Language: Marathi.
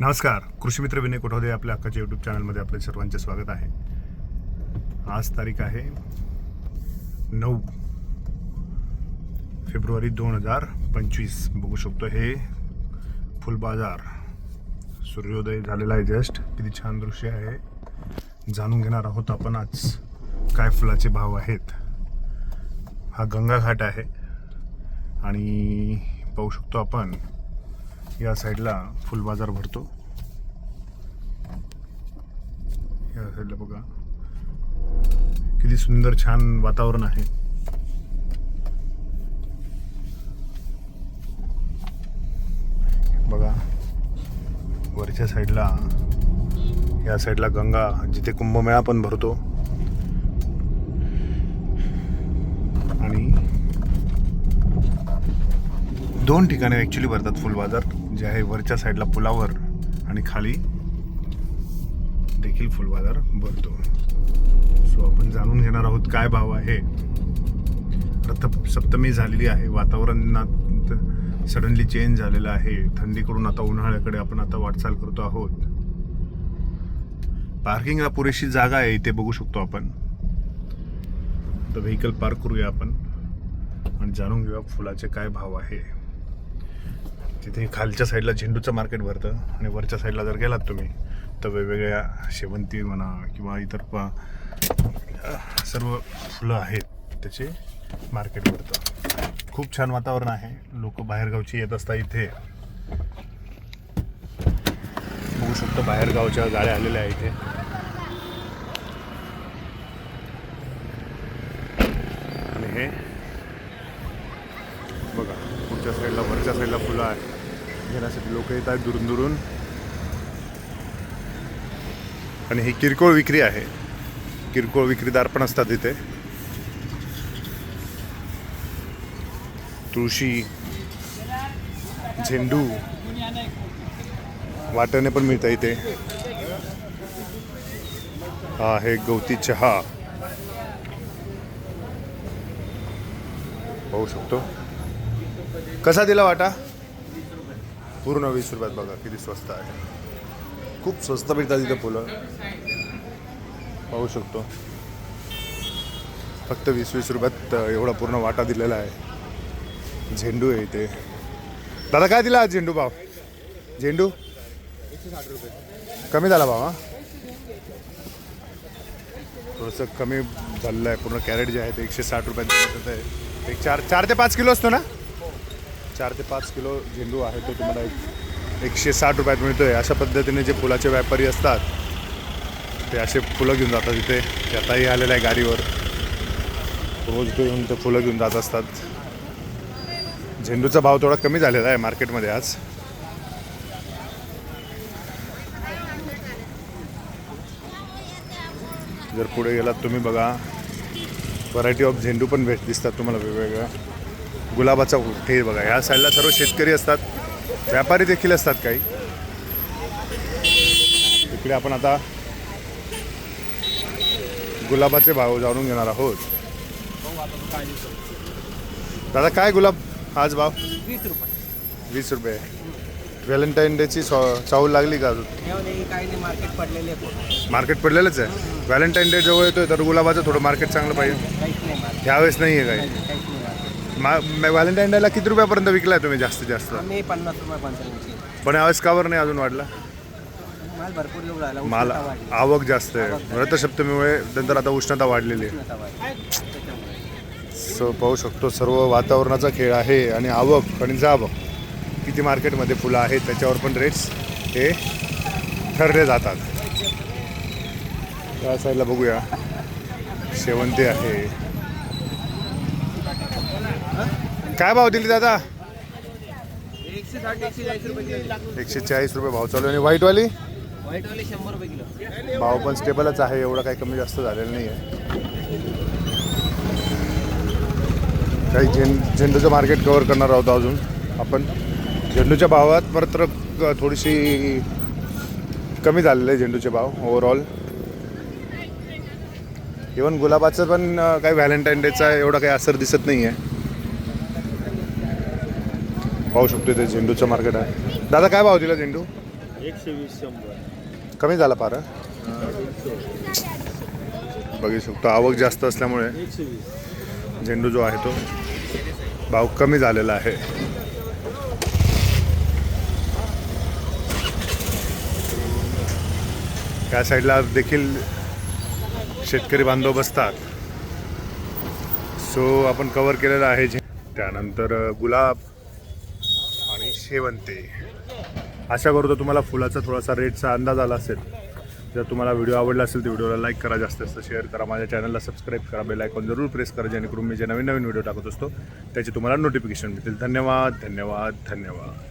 नमस्कार. कृषीमित्र विनय कोठावदे आपल्या अक्काच्या यूट्यूब चॅनलमध्ये आपले सर्वांचे स्वागत आहे. आज तारीख आहे नऊ फेब्रुवारी दोन हजार पंचवीस. बघू शकतो हे फुलबाजार सूर्योदय झालेला आहे जस्ट. किती छान दृश्य आहे. जाणून घेणार आहोत आपण आज काय फुलाचे भाव आहेत. हा गंगाघाट आहे. आणि पाहू शकतो आपण या साईडला फुल बाजार भरतो. या साईडला बघा. किती सुंदर छान वातावरण आहे. बघा. वरच्या साईडला या साईडला गंगा जिथे कुंभमेळा पण भरतो. आणि दोन ठिकाणी ॲक्च्युली भरतात फुल बाजार. जे आहे वरच्या साईडला पुलावर आणि खाली देखील फुल बाजार भरतो. सो आपण जाणून घेणार आहोत काय भाव आहे. रथ सप्तमी झालेली आहे. वातावरणात सडनली चेंज झालेलं आहे. थंडीकडून आता उन्हाळ्याकडे आपण आता वाटचाल करतो आहोत. पार्किंगला पुरेशी जागा आहे इथे बघू शकतो आपण. तर व्हेकल पार्क करूया आपण. आणि जाणून घेऊया फुलाचे काय भाव आहे. तिथे खालच्या साईडला झेंडूचं मार्केट भरतं आणि वरच्या साईडला जर गेलात तुम्ही तर वेगवेगळ्या शेवंती म्हणा किंवा इतर प सर्व फुलं आहेत त्याचे मार्केट भरतं. खूप छान वातावरण आहे. लोक बाहेरगावची येत असता इथे. बघू शकतो बाहेरगावच्या गाड्या आलेल्या आहेत इथे. आणि हे मागच्या साईडला वरच्या साईडला फुलं आहे. घेण्यासाठी लोक येत आहेत दुरून दुरून. आणि ही किरकोळ विक्री आहे. किरकोळ विक्रीदार पण असतात इथे. तुळशी झेंडू वाट्याने पण मिळतं इथे. हा आहे गवती चहा. पाहू शकतो. कसा दिला वाटा? पूर्ण वीस रुपयात बघा किती स्वस्त आहे. खूप स्वस्त भेटतात तिथं फुलं. पाहू शकतो. फक्त वीस वीस रुपयात एवढा पूर्ण वाटा दिलेला आहे. झेंडू आहे इथे. दादा काय दिला झेंडू भाव? झेंडू? कमी झाला भाव हा? थोडंसं कमी झालेलं आहे. पूर्ण कॅरेट जे आहे ते एकशे साठ रुपयात आहे. एक चार चार ते पाच किलो असतो ना? चार ते पाच किलो झेंडू आहे तो तुम्हाला एक एकशे साठ रुपयात मिळतो आहे अशा पद्धतीने जे फुलाचे व्यापारी असतात ते असे फुलं घेऊन जातात इथे. ते आताही आलेलं आहे गाडीवर. रोज घेऊन ते फुलं घेऊन जात असतात. झेंडूचा भाव थोडा कमी झालेला आहे मार्केटमध्ये आज. जर पुढे गेलात तुम्ही बघा. व्हरायटी ऑफ झेंडू पण भेट दिसतात तुम्हाला वेगवेगळ्या. गुलाबाचा ठे बघा. ह्या साईडला सर्व शेतकरी असतात. व्यापारी देखील असतात काही. इकडे आपण आता गुलाबाचे भाव जाणून घेणार आहोत. दादा काय गुलाब? आज भाव? वीस रुपये. वीस रुपये. व्हॅलेंटाईन डेची चावल लागली का अजून? मार्केट पडलेलंच आहे. व्हॅलेंटाईन डे जवळ येतोय तर गुलाबाचं थोडं मार्केट चांगलं पाहिजे. ह्यावेळेस नाही आहे काही काहीच नाही मार्केट मा व्हॅलेंटाईन डेला किती रुपयापर्यंत विकलाय तुम्ही जास्तीत जास्त? आम्ही पन्नास रुपये पंचावन्नशे पण यावेळेस कावर नाही अजून वाढला? माल भरपूर येऊ राहिला माल उष्णता वाढली. आवक जास्त आहे. रथसप्तमीमुळे नंतर आता उष्णता वाढलेली आहे. उष्णता वाढली. त्याच्यामुळे. सो पाहू शकतो सर्व वातावरणाचा खेळ आहे आणि आवक आणि जावक किती मार्केटमध्ये फुलं आहेत त्याच्यावर पण रेट्स हे ठरले जातात. या साईडला बघूया. शेवंती आहे. काय भाव दिली दादा? एकशे चाळीस रुपये भाव चालू आणि व्हाईटवाली भाव पण स्टेबलच आहे एवढं काही कमी जास्त झालेलं नाही आहे काही झें झेंडूचं मार्केट कवर करणार आहोत अजून आपण. झेंडूच्या भावात परत तर थोडीशी कमी झालेले आहे झेंडूचे भाव ओव्हरऑल इवन गुलाबाचं पण काही व्हॅलेंटाईन डेचा एवढा काही असर दिसत नाही आहे पाहू शकतो ते झेंडूचं मार्केट आहे. दादा काय भाव दिला झेंडू? एकशे वीस शंभर. कमी झाला पारा? बघू शकतो आवक जास्त असल्यामुळे झेंडू जो आहे तो भाव कमी झालेला आहे. त्या साईडला देखील शेतकरी बांधव बसतात. सो आपण कवर केलेलं आहे त्यानंतर गुलाब. शेवंती. आशा करतो तुम्हाला फुलाचा थोडासा रेटचा अंदाज आला असेल. जर तुम्हाला व्हिडिओ आवडला असेल तर व्हिडिओला लाईक करा जास्त जास्त शेअर करा. माझ्या चॅनलला सबस्क्राईब करा बेल आयकॉन जरूर प्रेस करा जेणेकरून मी जे नवीन नवीन व्हिडिओ टाकत असतो त्याचे तुम्हाला नोटिफिकेशन मिळतील धन्यवाद धन्यवाद धन्यवाद.